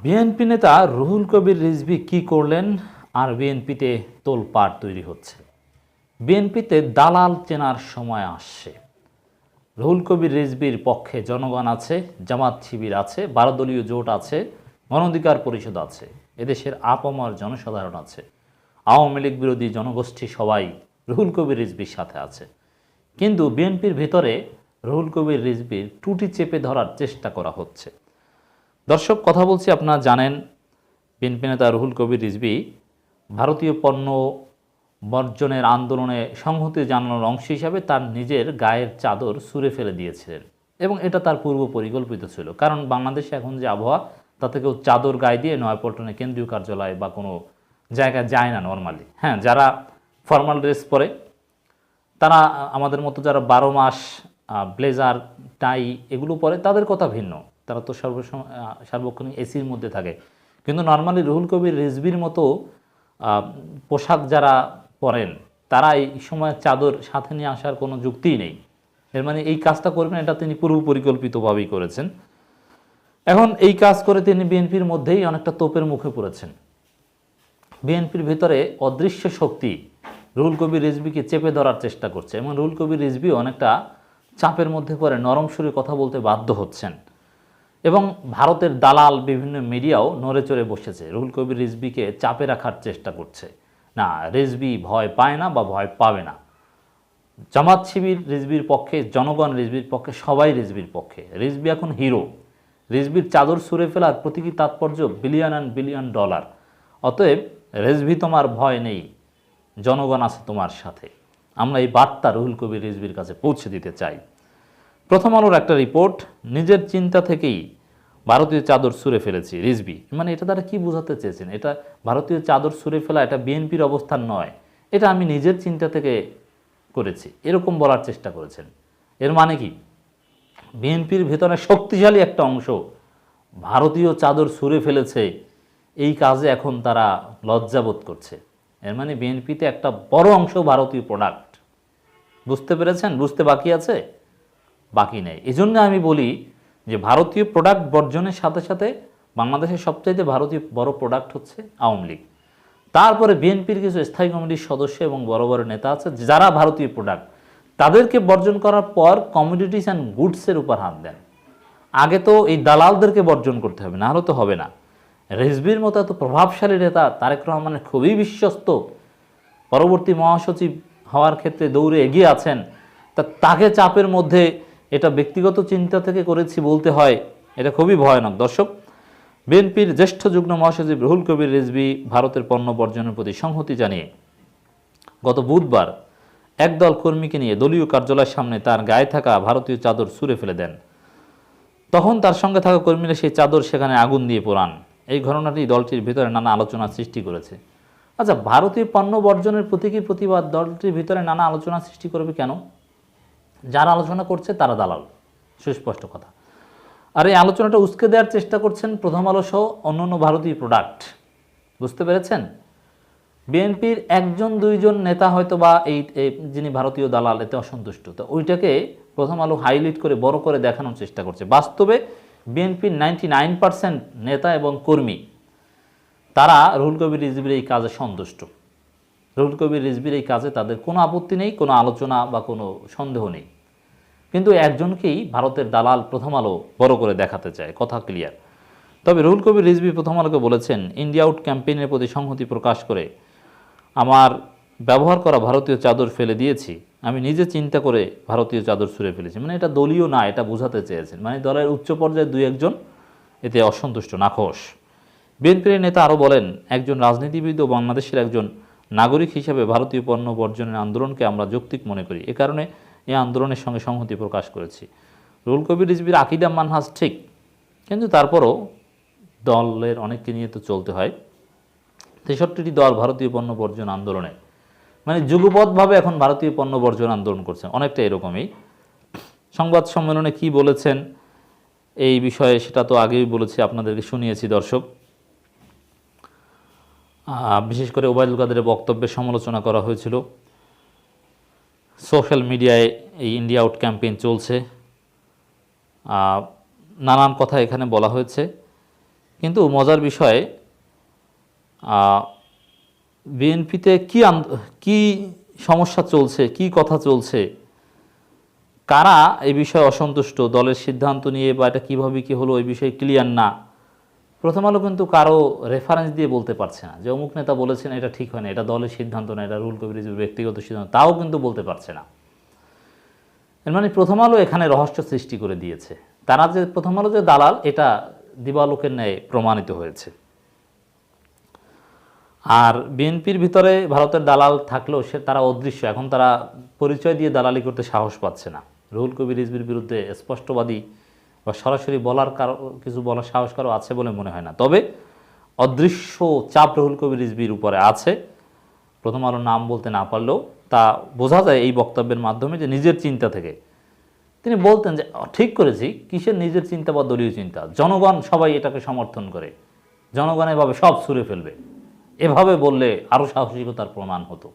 BNP নেতা রুহুল কবির রিজভি কি করলেন? আর বিএনপিতে তোলপাড় তৈরি হচ্ছে। বিএনপিতে দালাল চেনার সময় আসছে। রুহুল কবির রিজবির পক্ষে জনগণ আছে, জামাত শিবির আছে বারো দলীয় জোট আছে, গণঅধিকার পরিষদ আছে, এদেশের আপমর জনসাধারণ আছে, আওয়ামী লীগ বিরোধী জনগোষ্ঠী সবাই রুহুল কবির রিজবির সাথে আছে। কিন্তু বিএনপির ভেতরে রুহুল কবির রিজবির টুটি চেপে ধরার চেষ্টা করা হচ্ছে। দর্শক, কথা বলছি আপনারা জানেন, বিএনপি নেতা রুহুল কবির রিজবি ভারতীয় পণ্য বর্জনের আন্দোলনে সংহতি জানানোর অংশ হিসাবে তার নিজের গায়ের চাদর সুরে ফেলে দিয়েছিলেন এবং এটা তার পূর্ব পরিকল্পিত ছিল। কারণ বাংলাদেশে এখন যে আবহাওয়া, তাতে কেউ চাদর গায়ে দিয়ে নয়াপল্টনে কেন্দ্রীয় কার্যালয় বা কোনো জায়গায় যায় না নর্মালি হ্যাঁ যারা ফর্মাল ড্রেস পরে, তারা আমাদের মতো যারা বারো মাস ব্লেজার টাই এগুলো পরে, তাদের কথা ভিন্ন। তারা তো সর্বসময় আহ, সার্বক্ষণিক এসির মধ্যে থাকে। কিন্তু নর্মালি রুহুল কবির রিজবির মতো পোশাক যারা পরেন তারা এই সময় চাদর সাথে নিয়ে আসার কোনো যুক্তিই নেই। এর মানে এই কাজটা করবেন এটা তিনি পূর্ব পরিকল্পিতভাবেই করেছেন। এখন এই কাজ করে তিনি বিএনপির মধ্যেই অনেকটা তোপের মুখে পড়েছেন। বিএনপির ভেতরে অদৃশ্য শক্তি রুহুল কবির রিজবিকে চেপে ধরার চেষ্টা করছে। এবং রুহুল কবির রিজবি অনেকটা চাপের মধ্যে পড়ে নরম সুরে কথা বলতে বাধ্য হচ্ছেন। এবং ভারতের দালাল বিভিন্ন মিডিয়াও নড়ে চড়ে বসেছে। রুহুল কবির রিজবিকে চাপে রাখার চেষ্টা করছে। না রিজবি ভয় পায় না বা ভয় পাবে না। জামাত শিবির রিজবির পক্ষে, জনগণ রিজবির পক্ষে, সবাই রিজবির পক্ষে। রিজবি এখন হিরো। রিজবির চাদর সুরে ফেলার প্রতীকী তাৎপর্য বিলিয়ন অ্যান্ড বিলিয়ন ডলার। অতএব রিজভি তোমার ভয় নেই। জনগণ আছে তোমার সাথে। আমরা এই বার্তা রুহুল কবির রিজবির কাছে পৌঁছে দিতে চাই। প্রথম আলোর একটা রিপোর্ট, নিজের চিন্তা থেকেই ভারতীয় চাদর সুরে ফেলেছি রিজবি মানে এটা তারা কি বোঝাতে চেয়েছেন? এটা ভারতীয় চাদর সুরে ফেলা, এটা বিএনপির অবস্থান নয়। এটা আমি নিজের চিন্তা থেকে করেছি। এরকম বলার চেষ্টা করেছেন। এর মানে কি? বিএনপির ভেতরে শক্তিশালী একটা অংশ ভারতীয় চাদর সুরে ফেলেছে, এই কাজে এখন তারা লজ্জাবোধ করছে। এর মানে বিএনপিতে একটা বড় অংশ ভারতীয় প্রোডাক্ট বুঝতে পেরেছেন? বুঝতে বাকি আছে? বাকি নেই। এই জন্য আমি বলি যে ভারতীয় প্রোডাক্ট বর্জনের সাথে সাথে বাংলাদেশের সবচাইতে ভারতীয় বড় প্রোডাক্ট হচ্ছে আওয়ামী লীগ। তারপরে বিএনপির কিছু স্থায়ী কমিটির সদস্য এবং বড় বড় নেতা আছে, যারা ভারতীয় প্রোডাক্ট তাদেরকে বর্জন করার পর কমিউনিটিস অ্যান্ড গুডসের উপর হাত দেন। আগে তো এই দালালদেরকে বর্জন করতে হবে না হলে তো হবে না। রেজবির মতো এত প্রভাবশালী নেতা তারেক রহমানের খুবই বিশ্বস্ত। পরবর্তী মহাসচিব হওয়ার ক্ষেত্রে দৌড়ে এগিয়ে আছেন। তা তাকে চাপের মধ্যে এটা ব্যক্তিগত চিন্তা থেকে করেছি বলতে হয়, এটা খুবই ভয়ানক। দর্শক, বিএনপির জ্যেষ্ঠ যুগ্ম মহাসচিব রুহুল কবির রিজভি ভারতের পণ্য বর্জনের প্রতি সংহতি জানিয়ে, গত বুধবার একদল কর্মীকে নিয়ে দলীয় কার্যালয়ের সামনে তার গায়ে থাকা ভারতীয় চাদর ছুঁড়ে ফেলে দেন। তখন তার সঙ্গে থাকা কর্মীরা সেই চাদর সেখানে আগুন দিয়ে পোড়ান। এই ঘটনাটি দলটির ভিতরে নানা আলোচনা সৃষ্টি করেছে। আচ্ছা ভারতীয় পণ্য বর্জনের প্রতীকী প্রতিবাদ? দলটির ভিতরে নানা আলোচনা সৃষ্টি করবে কেন? যারা আলোচনা করছে তারা দালাল। সুস্পষ্ট কথা। আর এই আলোচনাটা উস্কে দেওয়ার চেষ্টা করছেন প্রথম আলো সহ অন্যান্য ভারতীয় প্রোডাক্ট বুঝতে পেরেছেন? বিএনপির একজন, দুইজন নেতা হয়তো বা এই যিনি ভারতীয় দালাল, এতে অসন্তুষ্ট। তো ওইটাকে প্রথম আলো হাইলাইট করে, বড় করে দেখানোর চেষ্টা করছে। বাস্তবে বিএনপির নাইনটি নেতা এবং কর্মী, তারা রুহুল কবির রিজবির এই কাজে সন্তুষ্ট। রুহুল কবির রিজবির এই কাজে তাদের কোনো আপত্তি নেই, কোনো আলোচনা বা কোনো সন্দেহ নেই। কিন্তু একজনকেই ভারতের দালাল প্রথম আলো বড় করে দেখাতে চায়, কথা ক্লিয়ার। তবে রুহুল কবির রিজবি প্রথম আলোকে বলেছেন, ইন্ডিয়া আউট ক্যাম্পেইনের প্রতি সংহতি প্রকাশ করে আমার ব্যবহার করা ভারতীয় চাদর ফেলে দিয়েছি। আমি নিজে চিন্তা করে ভারতীয় চাদর ছুঁড়ে ফেলেছি। মানে এটা দলীয় না, এটা বোঝাতে চেয়েছেন। মানে দলের উচ্চ পর্যায়ে দুই একজন এতে অসন্তুষ্ট, নাখোশ। বিএনপির নেতা আরও বলেন, একজন রাজনীতিবিদ ও বাংলাদেশের একজন নাগরিক হিসেবে ভারতীয় পণ্য বর্জনের আন্দোলনকে আমরা যৌক্তিক মনে করি। এ কারণে এই আন্দোলনের সঙ্গে সংহতি প্রকাশ করেছি। রুল কবির রিজবির আকিদা মানহাজ ঠিক, কিন্তু তারপরও দলের অনেককে নিয়ে তো চলতে হয়। তেষট্টিটি দল ভারতীয় পণ্য বর্জন আন্দোলনে মানে যুগপথভাবে এখন ভারতীয় পণ্য বর্জন আন্দোলন করছেন অনেকটা এরকমই। সংবাদ সম্মেলনে কি বলেছেন এই বিষয়ে সেটা তো আগেই বলেছি, আপনাদেরকে শুনিয়েছি দর্শক। বিশেষ করে ওবায়দুল কাদেরের বক্তব্যের সমালোচনা করা হয়েছিল। সোশ্যাল মিডিয়ায় এই ইন্ডিয়া আউট ক্যাম্পেইন চলছে। নানান কথা এখানে বলা হয়েছে। কিন্তু মজার বিষয়ে বিএনপিতে কি কি সমস্যা চলছে, কি কথা চলছে, কারা এই বিষয়ে অসন্তুষ্ট, দলের সিদ্ধান্ত নিয়ে বা এটা কীভাবে কী হলো, এই বিষয়ে ক্লিয়ার না। প্রথম আলো কিন্তু কারও রেফারেন্স দিয়ে বলতে পারছে না। যে অমুক নেতা বলেছেন এটা ঠিক হয় না, এটা দলের সিদ্ধান্ত না, এটা রুল কবির ব্যক্তিগত সিদ্ধান্ত, তাও কিন্তু বলতে পারছে না। এর মানে প্রথম আলো এখানে রহস্য সৃষ্টি করে দিয়েছে। তারা যে প্রথম আলো যে দালাল, এটা দিবালোকের ন্যায় প্রমাণিত হয়েছে। আর বিএনপির ভিতরে ভারতের দালাল থাকলেও সে তারা অদৃশ্য, এখন তারা পরিচয় দিয়ে দালালি করতে সাহস পাচ্ছে না। রুহুল কবির রিজবির বিরুদ্ধে স্পষ্টবাদী বা সরাসরি বলার কারও, কিছু বলার সাহস কারও আছে বলে মনে হয় না। তবে অদৃশ্য চাপ রহুল কবির রিজবির উপরে আছে। প্রথম আলো নাম বলতে না পারলেও তা বোঝা যায় এই বক্তব্যের মাধ্যমে যে নিজের চিন্তা থেকে। তিনি বলতেন যে ঠিক করেছি, কিসের নিজের চিন্তা বা দলীয় চিন্তা? জনগণ সবাই এটাকে সমর্থন করে। জনগণ এভাবে সব ছুঁড়ে ফেলবে। এভাবে বললে আরও সাহসিকতার প্রমাণ হতো।